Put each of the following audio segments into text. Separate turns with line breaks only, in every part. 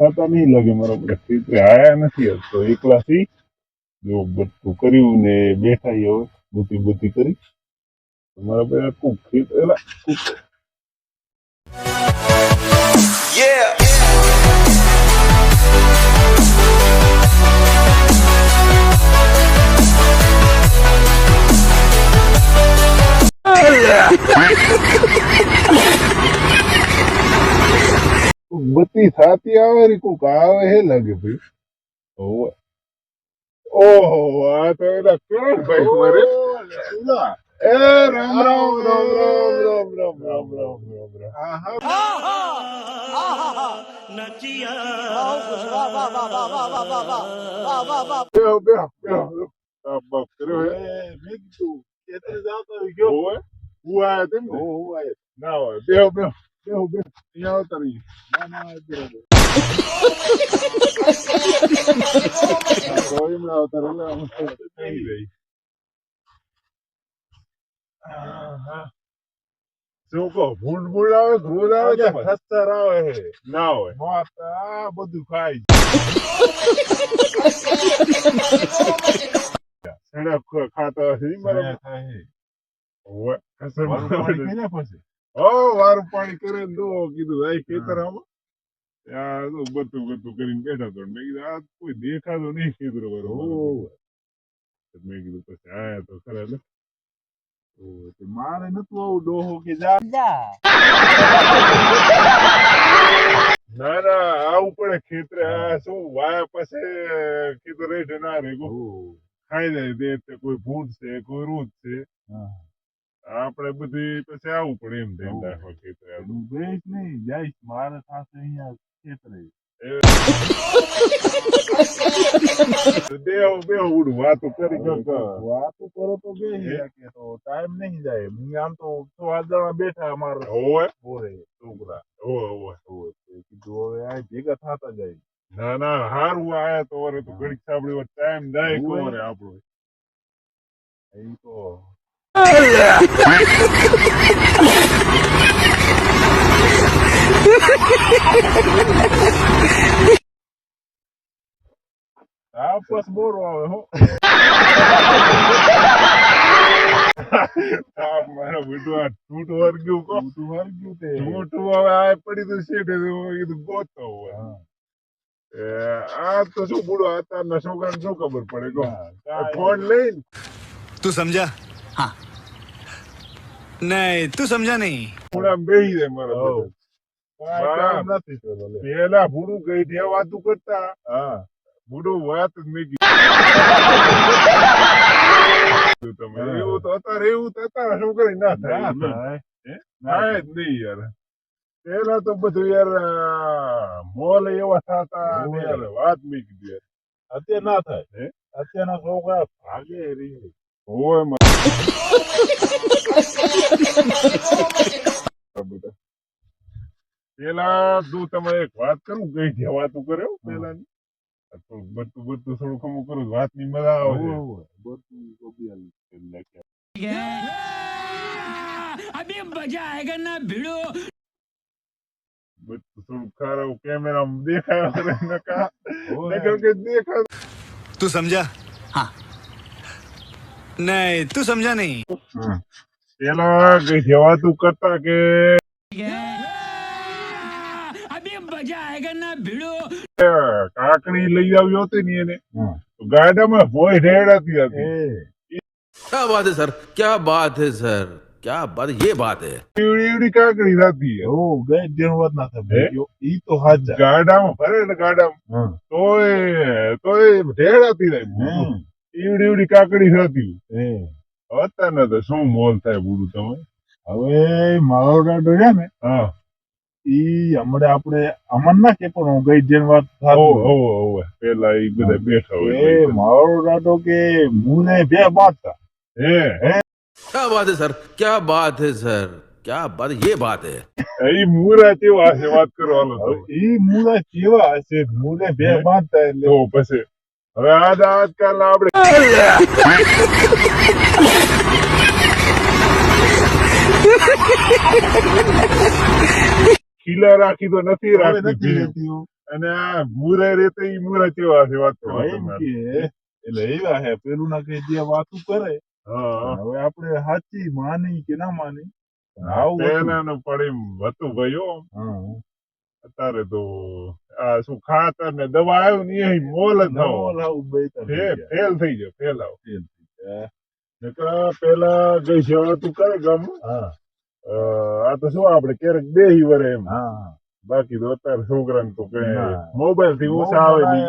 થતા નહીં લાગે મારા આપણે ખેતરે આયા નથી તો. એકલાથી જો બધું કર્યું ને બેઠા હવે બુતી બુતી કરી. મારા ભાઈ આખું એલા
Yeah.
બત્તી થાતી આવે ને કોક આવે હે લાગે ભાઈ ઓહો ઓહો આ તો એલા કોણ ભાઈ મારે એ રામ રામ રામ રામ રામ રામ રામ રામ રામ રામ બેહો બેહો બેહો આ બાપ કર્યો હે
મેં કીધું ખેતરે જાવ તો ગયો
ઓહો હું આયા તેમ ને
હું હું આયો.
ના હોય બેહો બેહો બેહો બેહો અહીંયા આવો તારી
ના ના
કોઈ મને આવતા રહે નહીં ભાઈ શું કહો ભૂંડ ભૂંડ આવે ધ્રુલ આવે કે
ખસ્તર આવે હે
ના હોય
મોતા બધું ખાય
સડક ખાતા હશે
મારા થાય હે
ઓય કસર
મારું પાણી ખાઈ નાખો છે
ઓ વારું પાણી કરે ને દો કીધું આઈ ખેતર આમાં આ તો બધું બધું કરીને બેઠા તો મેં કીધું આ કોઈ દેખાતો નહીં ખેતર પર મેં કીધું પછી આયા તો ખરા
ને? મારે નતું આવું ડોહો કે જા.
ના ના આવું પડે ખેતરે. આ શું વાયા પાસે ખેતર રેઠે ના રે ખાઈ જાય તે કોઈ ભૂંડ છે કોઈ રૂત છે.
હા.
આપણે બધી પછી આવું પડે એમ ધ્યાન
ઓહ.
ખેતરે
જઈશ નહીં. જઈશ મારે સાથે અહીંયા ખેતરે.
બેહો ઉડું વાતો કરી
વાતો કરો તો બે કે તો ટાઈમ નહીં જાય. હું આમ તો સો આદણા બેઠા અમારે બોરે. છોકરા.
હોવે
તો કીધું હવે આ ભેગા થતા જાય.
ના ના હારું આયા તો. વરે તો ઘડીક ટાઈમ જાય. કોરે આપણો.
એ તો I'll put some water
on it. ಟೂಟು ವರ್ಗೂ ಟೂಟು ವರ್ಗೂ ಟೂಟು
ಆಯ್ ಪಡಿದು ಶೇಟ್
ಇದು ಇದು ಗೊತ್ತವ આ તો
શું
બોલું આ તો નશો શું ખબર પડે કો ફોન લઈને
તું સમજ્યા હા. નહીં તું સમજા નહીં.
પૂરા બેહી દે મારા પેલા ભૂડું કઈ દે વાતું કરતા. ભૂડું વાત જ નહીં તો અત્યારે યાર. પેલા મોલ એવા થતા વાત મૂકી
અત્યારે ના થાય. અત્યારના છોકરા ભાગે રહી
Ой, ма... પેલા તું તમે એક વાત કરું કઈ તું કર્યો પેલા બધું બધું થોડુંક અમુક કરું વાતની મજા આવે. મજા
બધું
થોડું કેમેરા દેખાય નકા નકર કે દેખાય.
તું સમજા? હા. નહીં તું સમજા નહીં.
પેલા કઈ જવાતું કરતા કે? કાકણી લઈ આવ્યો હતી ને એને. ગાડામાં ભોય રેડાતી હતી
ક્યા બાત હે સર? ક્યા બાત હે સર? क्या बात ये बात है
एवढी एवढी काय
करी जाती है ओ गए
जनवत
ना था भाई ई
तो हाथ गाड़ा में
भरे
गाड़ा में तो तो
ढेर
એવડી એવડી કાકડી થતી
એ
અત્યારના તો શું મોલ થાય બુડું તમે
હવે મારો દાદો છે ને
હા
ઈ હમણે આપણે અમન ના કે પણ હું ગઈ જેન વાત
હોવે
થાતી
હોવે હોવે પેલા એ બધા બેઠા
એ
હોય
મારો દાદો કે મુને બે બાંધતા
હે
क्या बात है सर क्या बात है सर क्या बात ये बात है
એ મુરા કેવા છે વાત કરવાનો તો
હવે ઈ મુને કેવા હશે મુને બે
હે?
બાંધતા એટલે
તો પછી હવે આજ આજકાલ આપણે ખીલા રાખી તો નથી રાખતી અને આ મુરે રેતે ઈ મુરા કેવા છે વાત
એટલે એવા હે પેલું ના કે જે વાતો કરે.
હા.
હવે આપણે સાચી માની કે ના માની આવું
પડી હતું. ભાઈ હો.
હા.
અત્યારે તો આ શું ખાતર ને દવા આવ્યું ને એ મોલ જ
મોલ
આવું.
બે ફેલ થઈ જાય
ફેલ આવ.
ફેલ થઈ જાય
નકર પેલા ગઈ સેવા તું કરે ગામ આ તો શું આપણે ક્યારેક બે વરે એમ.
હા
બાકી તો અત્યારે છોકરાને તો કે મોબાઈલથી ઓછા આવે નહીં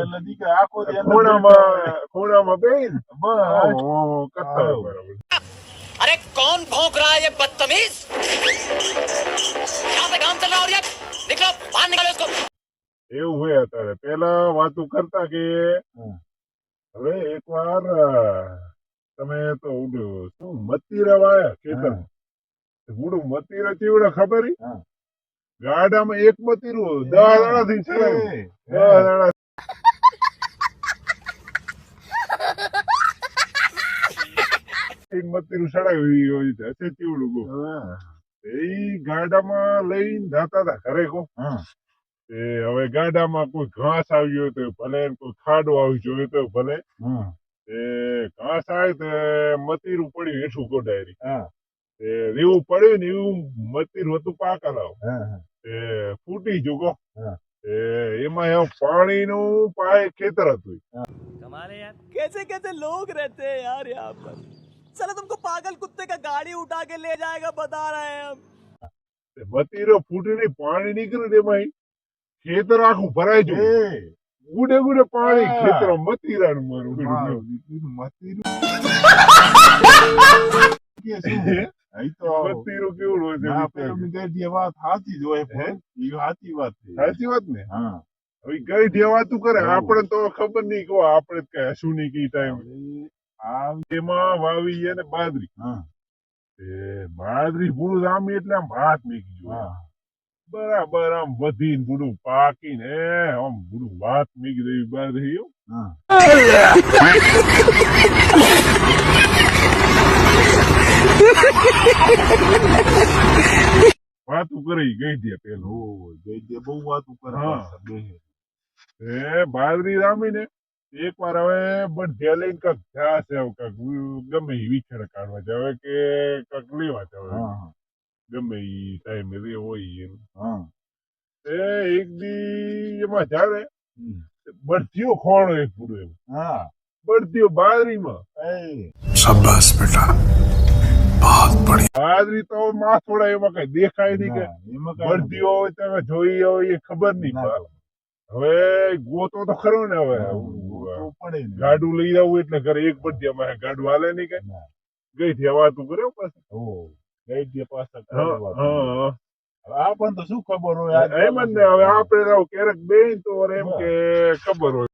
ખૂણામાં ખૂણામાં બેન કરતા બરાબર.
અરે કોણ ભોંક રહા હે બદતમીઝ? કામ ચલાવ રહ્યા? નીકળો બહાર નીકળો ઇસકો
એવું હોય અત્યારે. પેલા વાતું કરતા કે હવે એકવાર તમે તો ઉડ્યું શું મતી રવાયા ખેતર? ઉડું મતી રચી ઉડે
ખબર?
ગાડામાં એક મતીરું દસ દાડા થી
છે.
દસ દાડા. મતીરું સડાવી હોય છે. ચીવડું બહુ. એ ગાડામાં લઈને જતા હતા ઘરે કો એ હવે ગાડામાં કોઈ ઘાસ આવ્યું તો ભલે કોઈ ખાડો આવી જોયું તો ભલે. એ ઘાસ આવે તો મતીરું પડ્યું હેઠું
કોડાયરી
એ રેવું પડ્યું ને એવું મતીર હતું પાકા લાવ એ ફૂટી જુગો એ એમાં એમ પાણીનું પાય ખેતર હતું.
તમારે યાર કેસે કેસે લોગ રહેતે યાર યહાં પર. चलो तुमको पागल कुत्ते का गाड़ी उठा के ले जाएगा बता रहे हैं हम
એ મતીરો ફૂટીને પાણી નીકળ્યું ને એમાં ખેતર આખું ભરાઈ ગયું
એ,
ગુડે ગુડે પાણી
હા.
ખેતર મતીરાનું મારું
મારું દીકરીનું મતીરું. કે શું? અહીં તો
મતીરું કેવું હોય
ના,
છે
પેલું કઈ જે વાત સાચી જ હોય પણ એ સાચી વાત છે
સાચી વાત ને
હા
હવે ગઈ દેવાતું કરે
હઉ.
આપણે તો ખબર નહીં કહો આપણે કઈ હશું નહીં કઈ ટાઈમ
હવે આ
એમાં વાવી અને
બાદરી
એ બાદરી પૂરું જામી એટલે આમ ભાત નીકળી ગયું બરાબર આમ વધીને પૂરું પાકીને આમ પૂરું ભાત નીકળી દેવી
બાદરી.
વાતું કરી ગઈ દે પેલો
ગઈ જય બહુ વાતું કરે
હા. એ બાજરી જામીને એક વાર હવે બધે લઈને કક એવું કાંક ગમે એ વિખેર કાઢવા જાવે કે કક લેવા જાવે ગમે એ ટાઈમે રે હોય એમ.
હા.
એ એક દી એમાં જાવે. બળથીઓ ખોણો એક પૂરું એમ.
હા.
બળથીઓ બાજરીમાં.
એ.
બાજરી તો માથોડા એમાં કઈ દેખાય નહીં કે હોય તમે જોઈ હોય એ ખબર નહીં. હવે ગોતો તો ખરો ને હવે.
પડે
ગાડું લઈ જવું એટલે ઘરે એક બળદી અમારે ગાડું હાલે નહીં
કઈ.
ગઈ થી વાતું કર્યો પાછું.
ઓ. ગઈ થી પાછા
હા, હા,
આપણને તો શું ખબર હોય
એમ જ ને હવે આપણે ક્યારેક બેન તો એમ કે ખબર હોય.